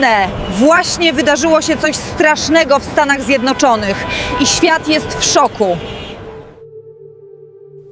dziwne! Właśnie wydarzyło się coś strasznego w Stanach Zjednoczonych i świat jest w szoku.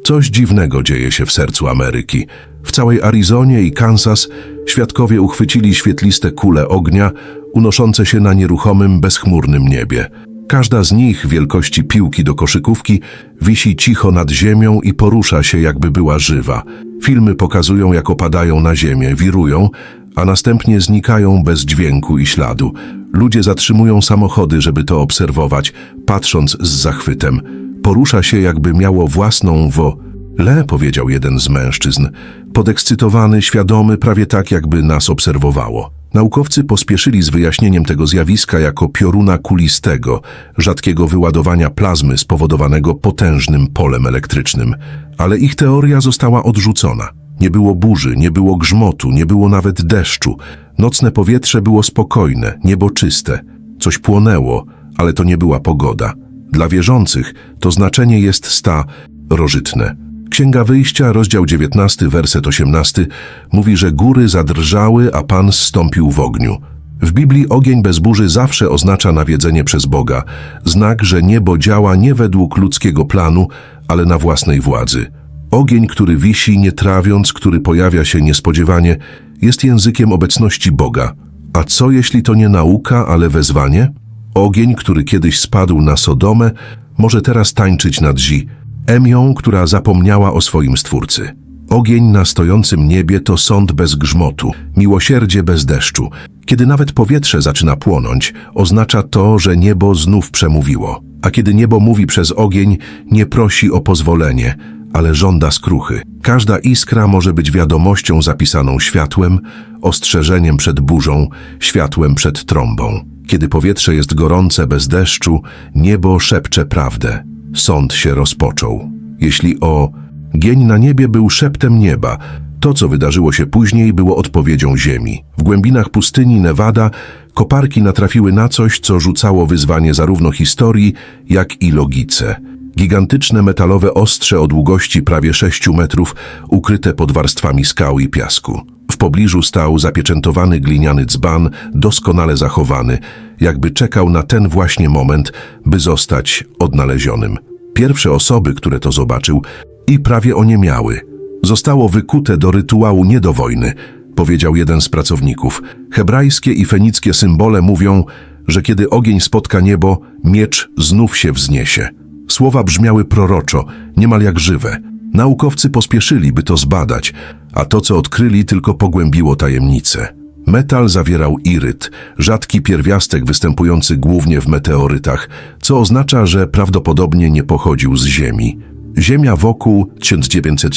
Coś dziwnego dzieje się w sercu Ameryki. W całej Arizonie i Kansas świadkowie uchwycili świetliste kule ognia unoszące się na nieruchomym, bezchmurnym niebie. Każda z nich, wielkości piłki do koszykówki, wisi cicho nad ziemią i porusza się, jakby była żywa. Filmy pokazują, jak opadają na ziemię, wirują, a następnie znikają bez dźwięku i śladu. Ludzie zatrzymują samochody, żeby to obserwować, patrząc z zachwytem. Porusza się, jakby miało własną wo... Le, powiedział jeden z mężczyzn, podekscytowany, świadomy, prawie tak, jakby nas obserwowało. Naukowcy pospieszyli z wyjaśnieniem tego zjawiska jako pioruna kulistego, rzadkiego wyładowania plazmy spowodowanego potężnym polem elektrycznym. Ale ich teoria została odrzucona. Nie było burzy, nie było grzmotu, nie było nawet deszczu. Nocne powietrze było spokojne, niebo czyste. Coś płonęło, ale to nie była pogoda. Dla wierzących to znaczenie jest sta rożytne. Księga Wyjścia, rozdział 19, werset 18 mówi, że góry zadrżały, a Pan zstąpił w ogniu. W Biblii ogień bez burzy zawsze oznacza nawiedzenie przez Boga, znak, że niebo działa nie według ludzkiego planu, ale na własnej władzy. Ogień, który wisi, nie trawiąc, który pojawia się niespodziewanie, jest językiem obecności Boga. A co jeśli to nie nauka, ale wezwanie? Ogień, który kiedyś spadł na Sodomę, może teraz tańczyć nad Zi, Emią, która zapomniała o swoim Stwórcy. Ogień na stojącym niebie to sąd bez grzmotu, miłosierdzie bez deszczu. Kiedy nawet powietrze zaczyna płonąć, oznacza to, że niebo znów przemówiło. A kiedy niebo mówi przez ogień, nie prosi o pozwolenie, ale żąda skruchy. Każda iskra może być wiadomością zapisaną światłem, ostrzeżeniem przed burzą, światłem przed trąbą. Kiedy powietrze jest gorące bez deszczu, niebo szepcze prawdę. Sąd się rozpoczął. Jeśli o gień na niebie był szeptem nieba, to, co wydarzyło się później, było odpowiedzią ziemi. W głębinach pustyni Nevada koparki natrafiły na coś, co rzucało wyzwanie zarówno historii, jak i logice. Gigantyczne metalowe ostrze o długości prawie 6 metrów, ukryte pod warstwami skał i piasku. W pobliżu stał zapieczętowany gliniany dzban, doskonale zachowany, jakby czekał na ten właśnie moment, by zostać odnalezionym. Pierwsze osoby, które to zobaczył, i prawie oniemiały. Zostało wykute do rytuału nie do wojny, powiedział jeden z pracowników. Hebrajskie i fenickie symbole mówią, że kiedy ogień spotka niebo, miecz znów się wzniesie. Słowa brzmiały proroczo, niemal jak żywe. Naukowcy pospieszyli, by to zbadać, a to, co odkryli, tylko pogłębiło tajemnicę. Metal zawierał iryt, rzadki pierwiastek występujący głównie w meteorytach, co oznacza, że prawdopodobnie nie pochodził z Ziemi. Ziemia wokół 1900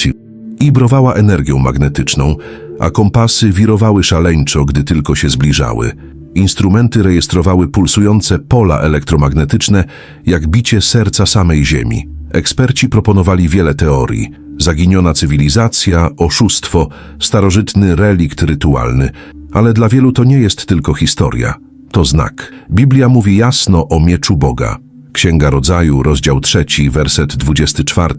ibrowała energią magnetyczną, a kompasy wirowały szaleńczo, gdy tylko się zbliżały. Instrumenty rejestrowały pulsujące pola elektromagnetyczne, jak bicie serca samej Ziemi. Eksperci proponowali wiele teorii. Zaginiona cywilizacja, oszustwo, starożytny relikt rytualny. Ale dla wielu to nie jest tylko historia. To znak. Biblia mówi jasno o mieczu Boga. Księga Rodzaju, rozdział trzeci, werset 24,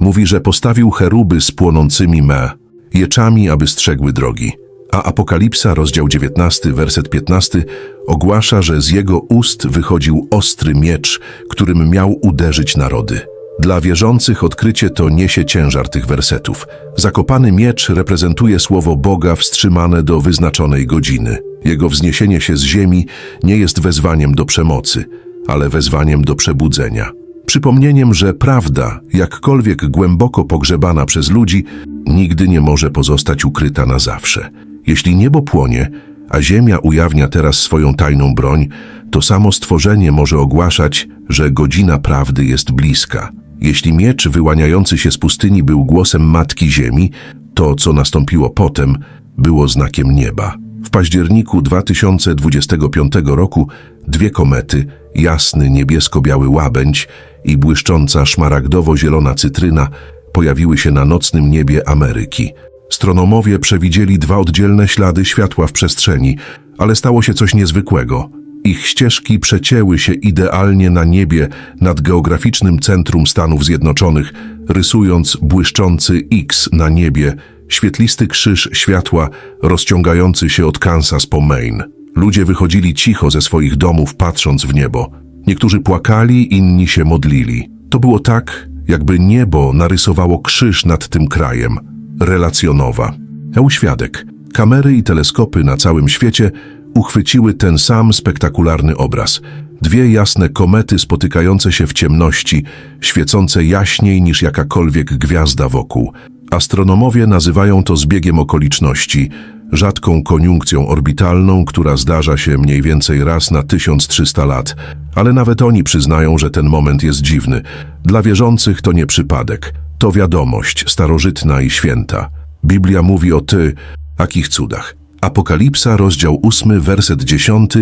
mówi, że postawił cheruby z płonącymi me, jeczami, aby strzegły drogi. A Apokalipsa, rozdział 19, werset 15, ogłasza, że z jego ust wychodził ostry miecz, którym miał uderzyć narody. Dla wierzących odkrycie to niesie ciężar tych wersetów. Zakopany miecz reprezentuje słowo Boga wstrzymane do wyznaczonej godziny. Jego wzniesienie się z ziemi nie jest wezwaniem do przemocy, ale wezwaniem do przebudzenia. Przypomnieniem, że prawda, jakkolwiek głęboko pogrzebana przez ludzi, nigdy nie może pozostać ukryta na zawsze. Jeśli niebo płonie, a ziemia ujawnia teraz swoją tajną broń, to samo stworzenie może ogłaszać, że godzina prawdy jest bliska. Jeśli miecz wyłaniający się z pustyni był głosem Matki Ziemi, to, co nastąpiło potem, było znakiem nieba. W październiku 2025 roku dwie komety, jasny niebiesko-biały łabędź i błyszcząca szmaragdowo-zielona cytryna, pojawiły się na nocnym niebie Ameryki. Stronomowie przewidzieli dwa oddzielne ślady światła w przestrzeni, ale stało się coś niezwykłego. Ich ścieżki przecięły się idealnie na niebie nad geograficznym centrum Stanów Zjednoczonych, rysując błyszczący X na niebie, świetlisty krzyż światła rozciągający się od Kansas po Maine. Ludzie wychodzili cicho ze swoich domów, patrząc w niebo. Niektórzy płakali, inni się modlili. To było tak, jakby niebo narysowało krzyż nad tym krajem. Relacjonowa. Euświadek. Kamery i teleskopy na całym świecie uchwyciły ten sam spektakularny obraz. Dwie jasne komety spotykające się w ciemności, świecące jaśniej niż jakakolwiek gwiazda wokół. Astronomowie nazywają to zbiegiem okoliczności, rzadką koniunkcją orbitalną, która zdarza się mniej więcej raz na 1300 lat. Ale nawet oni przyznają, że ten moment jest dziwny. Dla wierzących to nie przypadek. To wiadomość, starożytna i święta. Biblia mówi o ty, akich cudach. Apokalipsa, rozdział 8, werset 10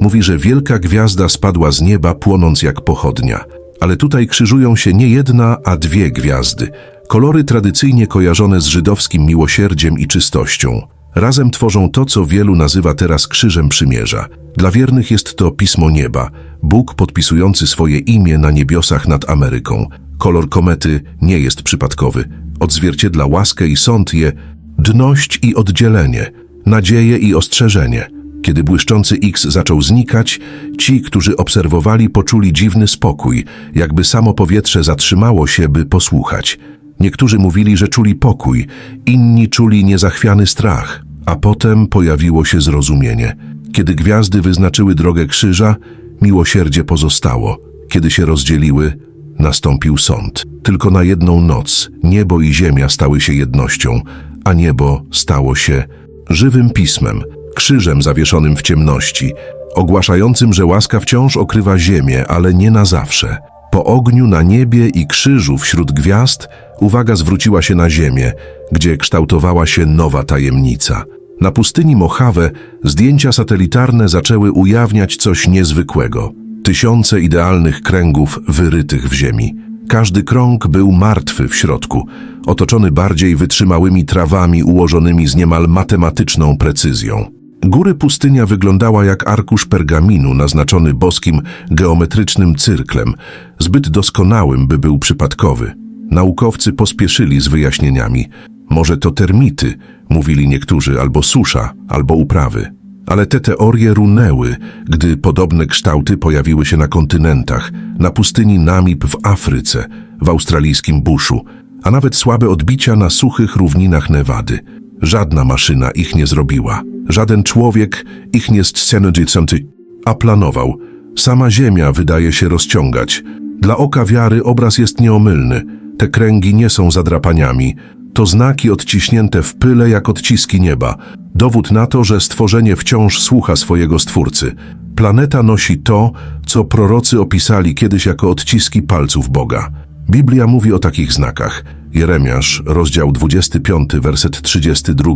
mówi, że wielka gwiazda spadła z nieba, płonąc jak pochodnia. Ale tutaj krzyżują się nie jedna, a dwie gwiazdy. Kolory tradycyjnie kojarzone z żydowskim miłosierdziem i czystością. Razem tworzą to, co wielu nazywa teraz krzyżem przymierza. Dla wiernych jest to Pismo Nieba, Bóg podpisujący swoje imię na niebiosach nad Ameryką. Kolor komety nie jest przypadkowy. Odzwierciedla łaskę i sąd je, dność i oddzielenie, nadzieję i ostrzeżenie. Kiedy błyszczący X zaczął znikać, ci, którzy obserwowali, poczuli dziwny spokój, jakby samo powietrze zatrzymało się, by posłuchać. Niektórzy mówili, że czuli pokój, inni czuli niezachwiany strach, a potem pojawiło się zrozumienie. Kiedy gwiazdy wyznaczyły drogę krzyża, miłosierdzie pozostało. Kiedy się rozdzieliły, nastąpił sąd. Tylko na jedną noc niebo i ziemia stały się jednością, a niebo stało się żywym pismem, krzyżem zawieszonym w ciemności, ogłaszającym, że łaska wciąż okrywa ziemię, ale nie na zawsze. Po ogniu na niebie i krzyżu wśród gwiazd uwaga zwróciła się na ziemię, gdzie kształtowała się nowa tajemnica. Na pustyni Mojave zdjęcia satelitarne zaczęły ujawniać coś niezwykłego. Tysiące idealnych kręgów wyrytych w ziemi. Każdy krąg był martwy w środku, otoczony bardziej wytrzymałymi trawami ułożonymi z niemal matematyczną precyzją. Góry pustynia wyglądała jak arkusz pergaminu naznaczony boskim, geometrycznym cyrklem, zbyt doskonałym, by był przypadkowy. Naukowcy pospieszyli z wyjaśnieniami. Może to termity, mówili niektórzy, albo susza, albo uprawy. Ale te teorie runęły, gdy podobne kształty pojawiły się na kontynentach, na pustyni Namib w Afryce, w australijskim buszu, a nawet słabe odbicia na suchych równinach Nevady. Żadna maszyna ich nie zrobiła. Żaden człowiek ich nie scenodzicenty, a planował. Sama Ziemia wydaje się rozciągać. Dla oka wiary obraz jest nieomylny. Te kręgi nie są zadrapaniami. To znaki odciśnięte w pyle jak odciski nieba. Dowód na to, że stworzenie wciąż słucha swojego Stwórcy. Planeta nosi to, co prorocy opisali kiedyś jako odciski palców Boga. Biblia mówi o takich znakach. Jeremiasz, rozdział 25, werset 32,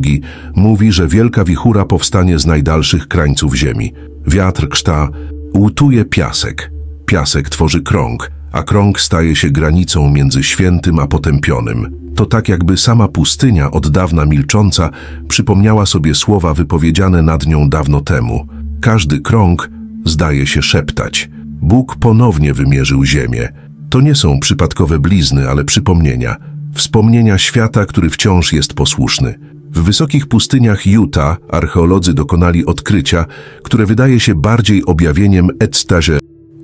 mówi, że wielka wichura powstanie z najdalszych krańców ziemi. Wiatr krzta, łutuje piasek. Piasek tworzy krąg, a krąg staje się granicą między świętym a potępionym. To tak jakby sama pustynia, od dawna milcząca, przypomniała sobie słowa wypowiedziane nad nią dawno temu. Każdy krąg zdaje się szeptać. Bóg ponownie wymierzył ziemię. To nie są przypadkowe blizny, ale przypomnienia. Wspomnienia świata, który wciąż jest posłuszny. W wysokich pustyniach Utah archeolodzy dokonali odkrycia, które wydaje się bardziej objawieniem ekstazie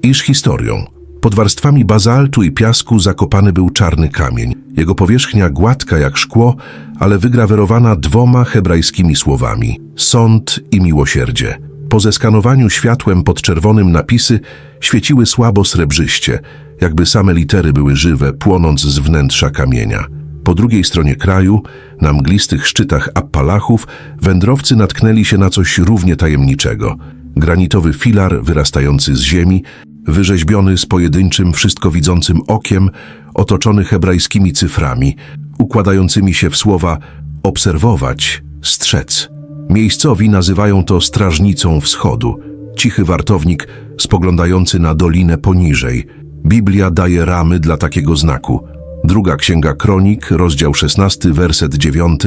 niż historią. Pod warstwami bazaltu i piasku zakopany był czarny kamień. Jego powierzchnia gładka jak szkło, ale wygrawerowana dwoma hebrajskimi słowami – sąd i miłosierdzie. Po zeskanowaniu światłem pod czerwonym napisy świeciły słabo srebrzyście, jakby same litery były żywe, płonąc z wnętrza kamienia. Po drugiej stronie kraju, na mglistych szczytach Appalachów, wędrowcy natknęli się na coś równie tajemniczego. Granitowy filar wyrastający z ziemi, wyrzeźbiony z pojedynczym, wszystko widzącym okiem, otoczony hebrajskimi cyframi, układającymi się w słowa obserwować, strzec. Miejscowi nazywają to strażnicą wschodu, cichy wartownik spoglądający na dolinę poniżej. Biblia daje ramy dla takiego znaku. Druga księga Kronik, rozdział 16, werset 9,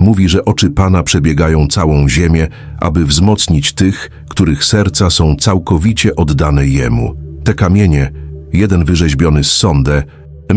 mówi, że oczy Pana przebiegają całą ziemię, aby wzmocnić tych, których serca są całkowicie oddane Jemu. Te kamienie, jeden wyrzeźbiony z sądem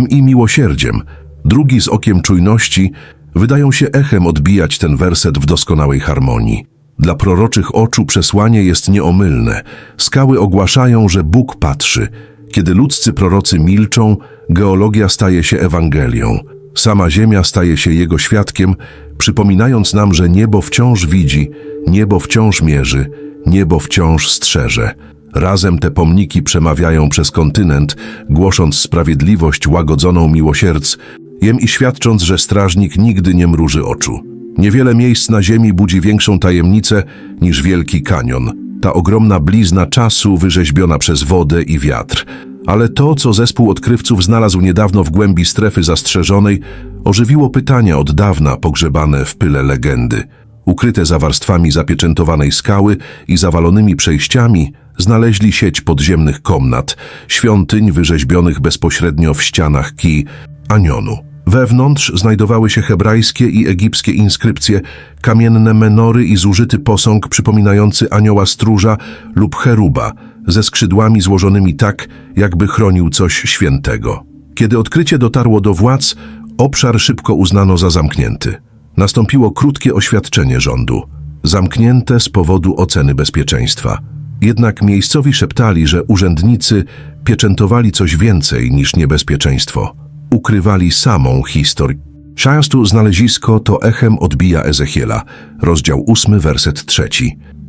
i miłosierdziem, drugi z okiem czujności, wydają się echem odbijać ten werset w doskonałej harmonii. Dla proroczych oczu przesłanie jest nieomylne. Skały ogłaszają, że Bóg patrzy. Kiedy ludzcy prorocy milczą, geologia staje się Ewangelią. Sama Ziemia staje się Jego świadkiem, przypominając nam, że niebo wciąż widzi, niebo wciąż mierzy, niebo wciąż strzeże. Razem te pomniki przemawiają przez kontynent, głosząc sprawiedliwość łagodzoną miłosierc, jem i świadcząc, że strażnik nigdy nie mruży oczu. Niewiele miejsc na ziemi budzi większą tajemnicę niż Wielki Kanion. Ta ogromna blizna czasu wyrzeźbiona przez wodę i wiatr. Ale to, co zespół odkrywców znalazł niedawno w głębi strefy zastrzeżonej, ożywiło pytania od dawna pogrzebane w pyle legendy. Ukryte za warstwami zapieczętowanej skały i zawalonymi przejściami znaleźli sieć podziemnych komnat, świątyń wyrzeźbionych bezpośrednio w ścianach Ki Anionu. Wewnątrz znajdowały się hebrajskie i egipskie inskrypcje, kamienne menory i zużyty posąg przypominający anioła stróża lub cheruba, ze skrzydłami złożonymi tak, jakby chronił coś świętego. Kiedy odkrycie dotarło do władz, obszar szybko uznano za zamknięty. Nastąpiło krótkie oświadczenie rządu, zamknięte z powodu oceny bezpieczeństwa. Jednak miejscowi szeptali, że urzędnicy pieczętowali coś więcej niż niebezpieczeństwo. Ukrywali samą historię. Częstu znalezisko to echem odbija Ezechiela, rozdział 8, werset 3.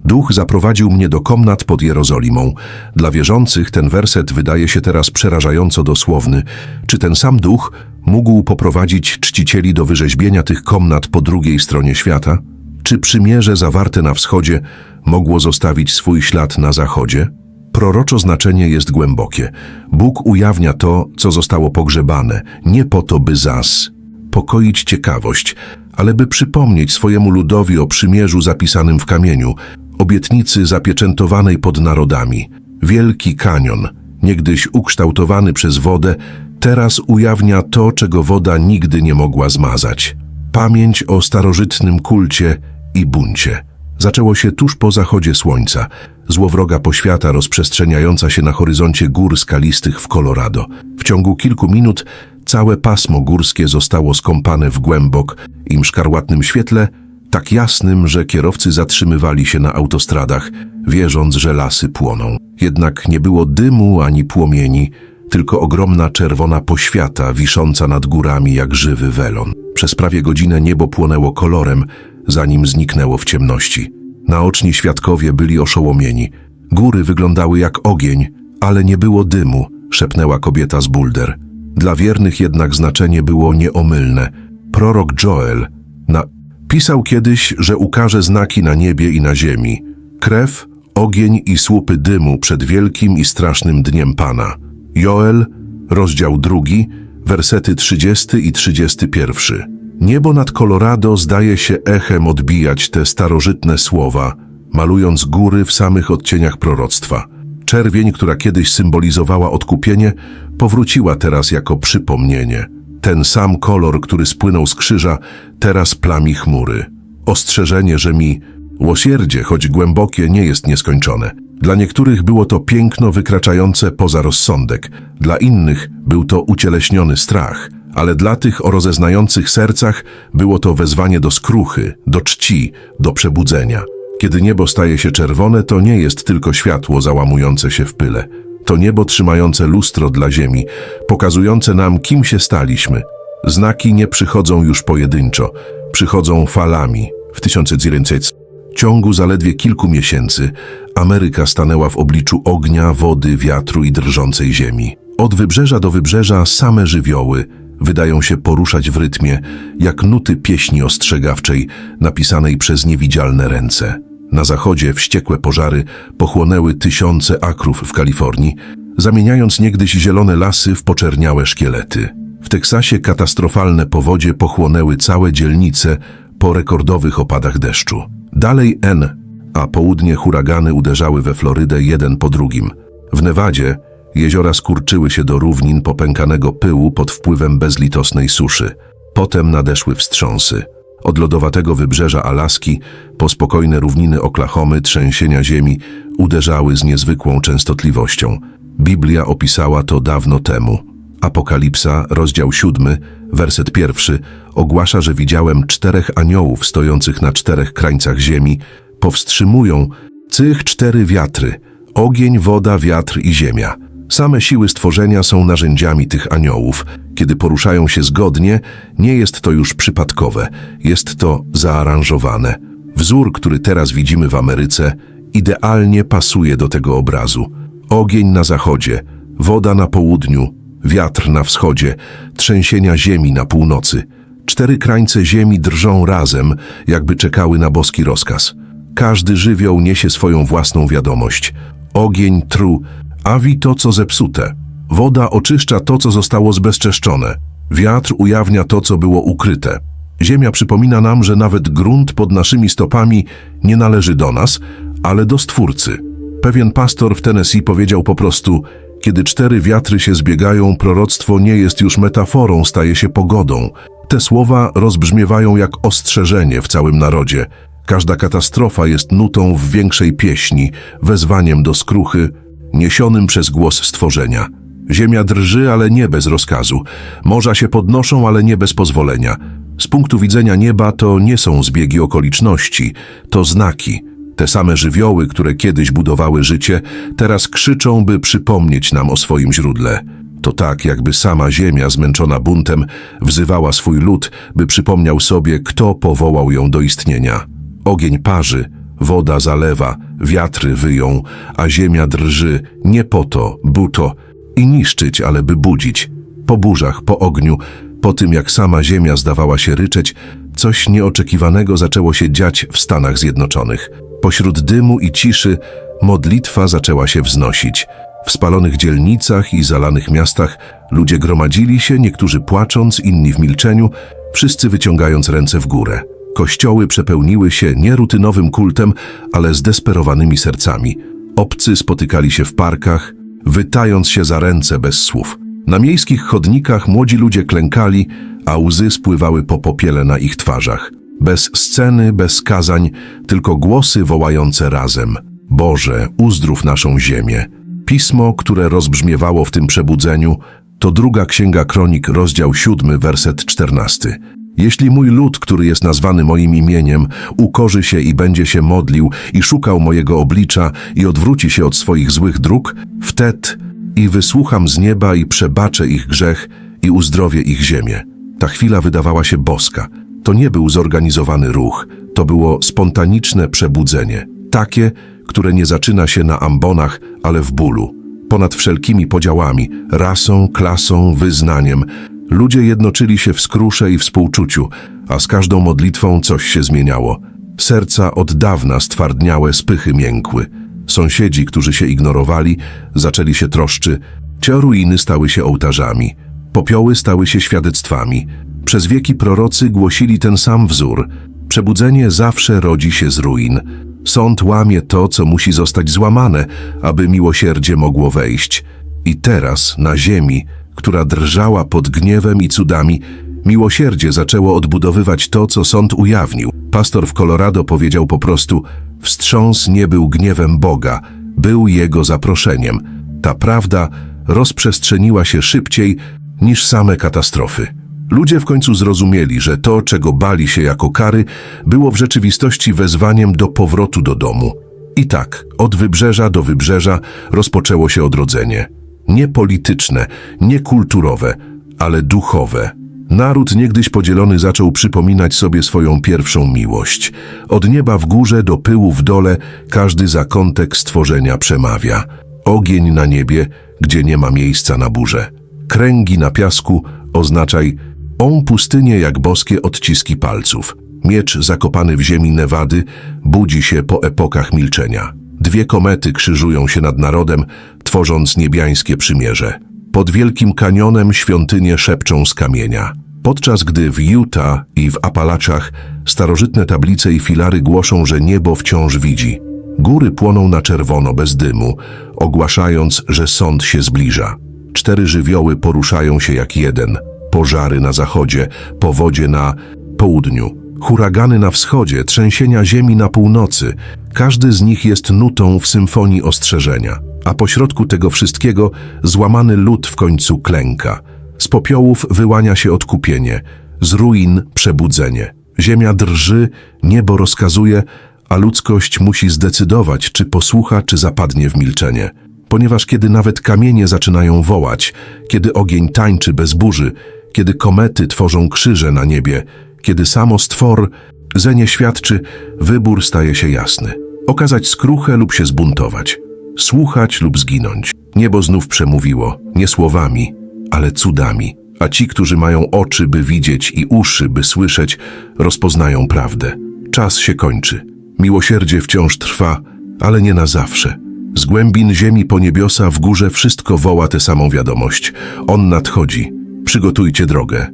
Duch zaprowadził mnie do komnat pod Jerozolimą. Dla wierzących ten werset wydaje się teraz przerażająco dosłowny. Czy ten sam duch mógł poprowadzić czcicieli do wyrzeźbienia tych komnat po drugiej stronie świata? Czy przymierze zawarte na wschodzie mogło zostawić swój ślad na zachodzie? Proroczo znaczenie jest głębokie. Bóg ujawnia to, co zostało pogrzebane, nie po to, by zas pokoić ciekawość, ale by przypomnieć swojemu ludowi o przymierzu zapisanym w kamieniu, obietnicy zapieczętowanej pod narodami. Wielki kanion, niegdyś ukształtowany przez wodę, teraz ujawnia to, czego woda nigdy nie mogła zmazać. Pamięć o starożytnym kulcie i buncie. Zaczęło się tuż po zachodzie słońca, złowroga poświata rozprzestrzeniająca się na horyzoncie gór skalistych w Colorado. W ciągu kilku minut całe pasmo górskie zostało skąpane w głębok i szkarłatnym świetle, tak jasnym, że kierowcy zatrzymywali się na autostradach, wierząc, że lasy płoną. Jednak nie było dymu ani płomieni, tylko ogromna czerwona poświata wisząca nad górami jak żywy welon. Przez prawie godzinę niebo płonęło kolorem, zanim zniknęło w ciemności. Naoczni świadkowie byli oszołomieni. Góry wyglądały jak ogień, ale nie było dymu, szepnęła kobieta z Bulder. Dla wiernych jednak znaczenie było nieomylne. Prorok Joel napisał kiedyś, że ukaże znaki na niebie i na ziemi. Krew, ogień i słupy dymu przed wielkim i strasznym dniem Pana. Joel, rozdział drugi, wersety 30 i 31. Niebo nad Colorado zdaje się echem odbijać te starożytne słowa, malując góry w samych odcieniach proroctwa. Czerwień, która kiedyś symbolizowała odkupienie, powróciła teraz jako przypomnienie. Ten sam kolor, który spłynął z krzyża, teraz plami chmury. Ostrzeżenie, że mi łosierdzie, choć głębokie, nie jest nieskończone. Dla niektórych było to piękno wykraczające poza rozsądek, dla innych był to ucieleśniony strach, ale dla tych o rozeznających sercach było to wezwanie do skruchy, do czci, do przebudzenia. Kiedy niebo staje się czerwone, to nie jest tylko światło załamujące się w pyle. To niebo trzymające lustro dla ziemi, pokazujące nam, kim się staliśmy. Znaki nie przychodzą już pojedynczo, przychodzą falami. W 1900 ciągu zaledwie kilku miesięcy Ameryka stanęła w obliczu ognia, wody, wiatru i drżącej ziemi. Od wybrzeża do wybrzeża same żywioły wydają się poruszać w rytmie, jak nuty pieśni ostrzegawczej napisanej przez niewidzialne ręce. Na zachodzie wściekłe pożary pochłonęły tysiące akrów w Kalifornii, zamieniając niegdyś zielone lasy w poczerniałe szkielety. W Teksasie katastrofalne powodzie pochłonęły całe dzielnice po rekordowych opadach deszczu. Dalej N, a południe huragany uderzały we Florydę jeden po drugim. W Nevadzie jeziora skurczyły się do równin popękanego pyłu pod wpływem bezlitosnej suszy. Potem nadeszły wstrząsy. Od lodowatego wybrzeża Alaski po spokojne równiny Oklahomy trzęsienia ziemi uderzały z niezwykłą częstotliwością. Biblia opisała to dawno temu. Apokalipsa, rozdział siódmy, werset pierwszy, ogłasza, że widziałem czterech aniołów stojących na czterech krańcach ziemi, powstrzymują cych cztery wiatry ogień, woda, wiatr i ziemia. Same siły stworzenia są narzędziami tych aniołów. Kiedy poruszają się zgodnie, nie jest to już przypadkowe, jest to zaaranżowane. Wzór, który teraz widzimy w Ameryce, idealnie pasuje do tego obrazu. Ogień na zachodzie, woda na południu, wiatr na wschodzie, trzęsienia ziemi na północy. Cztery krańce ziemi drżą razem, jakby czekały na boski rozkaz. Każdy żywioł niesie swoją własną wiadomość. Ogień tru, awi to, co zepsute. Woda oczyszcza to, co zostało zbezczeszczone. Wiatr ujawnia to, co było ukryte. Ziemia przypomina nam, że nawet grunt pod naszymi stopami nie należy do nas, ale do Stwórcy. Pewien pastor w Tennessee powiedział po prostu: Kiedy cztery wiatry się zbiegają, proroctwo nie jest już metaforą, staje się pogodą. Te słowa rozbrzmiewają jak ostrzeżenie w całym narodzie. Każda katastrofa jest nutą w większej pieśni, wezwaniem do skruchy, niesionym przez głos stworzenia. Ziemia drży, ale nie bez rozkazu. Morza się podnoszą, ale nie bez pozwolenia. Z punktu widzenia nieba to nie są zbiegi okoliczności, to znaki. Te same żywioły, które kiedyś budowały życie, teraz krzyczą, by przypomnieć nam o swoim źródle. To tak, jakby sama ziemia, zmęczona buntem, wzywała swój lud, by przypomniał sobie, kto powołał ją do istnienia. Ogień parzy, woda zalewa, wiatry wyją, a ziemia drży nie po to, buto i niszczyć, ale by budzić. Po burzach, po ogniu, po tym jak sama ziemia zdawała się ryczeć, coś nieoczekiwanego zaczęło się dziać w Stanach Zjednoczonych. Pośród dymu i ciszy modlitwa zaczęła się wznosić. W spalonych dzielnicach i zalanych miastach ludzie gromadzili się, niektórzy płacząc, inni w milczeniu, wszyscy wyciągając ręce w górę. Kościoły przepełniły się nie rutynowym kultem, ale zdesperowanymi sercami. Obcy spotykali się w parkach, wytając się za ręce bez słów. Na miejskich chodnikach młodzi ludzie klękali, a łzy spływały po popiele na ich twarzach. Bez sceny, bez kazań, tylko głosy wołające razem. Boże, uzdrów naszą ziemię. Pismo, które rozbrzmiewało w tym przebudzeniu, to druga księga kronik, rozdział siódmy, werset czternasty. Jeśli mój lud, który jest nazwany moim imieniem, ukorzy się i będzie się modlił i szukał mojego oblicza i odwróci się od swoich złych dróg, wtedy i wysłucham z nieba i przebaczę ich grzech i uzdrowię ich ziemię. Ta chwila wydawała się boska. To nie był zorganizowany ruch, to było spontaniczne przebudzenie. Takie, które nie zaczyna się na ambonach, ale w bólu. Ponad wszelkimi podziałami, rasą, klasą, wyznaniem, ludzie jednoczyli się w skrusze i współczuciu, a z każdą modlitwą coś się zmieniało. Serca od dawna stwardniałe spychy miękły. Sąsiedzi, którzy się ignorowali, zaczęli się troszczy. Te ruiny stały się ołtarzami. Popioły stały się świadectwami. Przez wieki prorocy głosili ten sam wzór. Przebudzenie zawsze rodzi się z ruin. Sąd łamie to, co musi zostać złamane, aby miłosierdzie mogło wejść. I teraz na ziemi, która drżała pod gniewem i cudami, miłosierdzie zaczęło odbudowywać to, co sąd ujawnił. Pastor w Colorado powiedział po prostu: Wstrząs nie był gniewem Boga, był jego zaproszeniem. Ta prawda rozprzestrzeniła się szybciej niż same katastrofy. Ludzie w końcu zrozumieli, że to, czego bali się jako kary, było w rzeczywistości wezwaniem do powrotu do domu. I tak, od wybrzeża do wybrzeża rozpoczęło się odrodzenie. Nie polityczne, nie kulturowe, ale duchowe. Naród niegdyś podzielony zaczął przypominać sobie swoją pierwszą miłość. Od nieba w górze do pyłu w dole każdy zakątek stworzenia przemawia. Ogień na niebie, gdzie nie ma miejsca na burzę. Kręgi na piasku oznaczaj on pustynię jak boskie odciski palców. Miecz zakopany w ziemi Nevady budzi się po epokach milczenia. Dwie komety krzyżują się nad narodem, tworząc niebiańskie przymierze. Pod Wielkim Kanionem świątynie szepczą z kamienia. Podczas gdy w Utah i w Apalaczach starożytne tablice i filary głoszą, że niebo wciąż widzi. Góry płoną na czerwono bez dymu, ogłaszając, że sąd się zbliża. Cztery żywioły poruszają się jak jeden. Pożary na zachodzie, powodzie na południu, huragany na wschodzie, trzęsienia ziemi na północy. Każdy z nich jest nutą w symfonii ostrzeżenia. A pośrodku tego wszystkiego złamany lód w końcu klęka. Z popiołów wyłania się odkupienie, z ruin przebudzenie. Ziemia drży, niebo rozkazuje, a ludzkość musi zdecydować, czy posłucha, czy zapadnie w milczenie. Ponieważ kiedy nawet kamienie zaczynają wołać, kiedy ogień tańczy bez burzy, kiedy komety tworzą krzyże na niebie, kiedy samo stwor zenie świadczy, wybór staje się jasny. Okazać skruchę lub się zbuntować, słuchać lub zginąć. Niebo znów przemówiło, nie słowami, ale cudami, a ci, którzy mają oczy, by widzieć i uszy, by słyszeć, rozpoznają prawdę. Czas się kończy. Miłosierdzie wciąż trwa, ale nie na zawsze. Z głębin ziemi po niebiosa w górze wszystko woła tę samą wiadomość. On nadchodzi. Przygotujcie drogę.